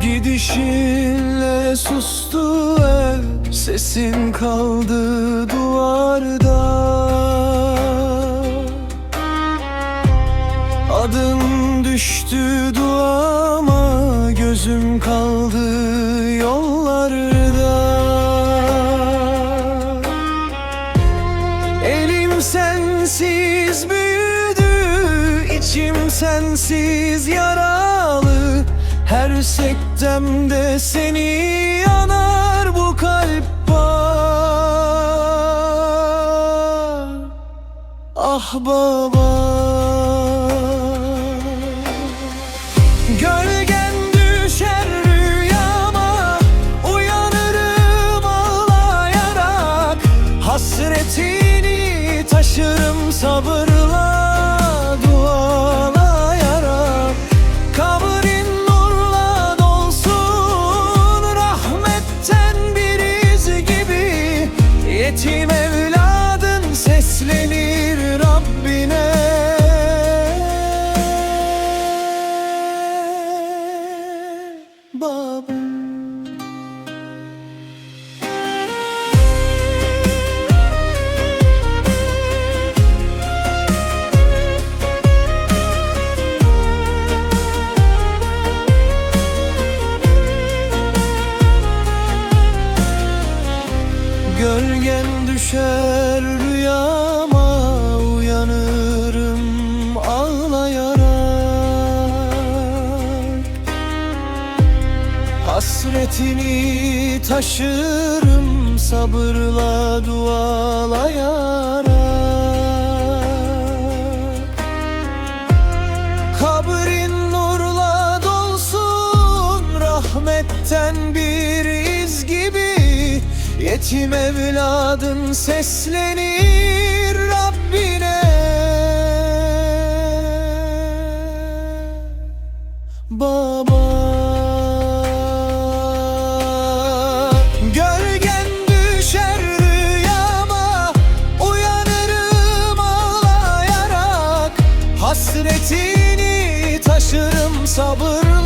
gidişinle sustu ev Sesin kaldı duvarda. Adın düştü duama Gözüm kaldı yollarda. Elim sensiz büyüdü içim sensiz yaralı Her sektemde seni yanar bu kalp var Ah baba. Hasretini taşırım sabırla Yetim evladın Gölgen düşer rüyama Uyanırım ağlayarak Hasretini taşırım sabırla dualayarak Yetim evladın seslenir Rabbine. Baba. Gölgen düşer rüyama Uyanırım ağlayarak. Hasretini taşırım sabırla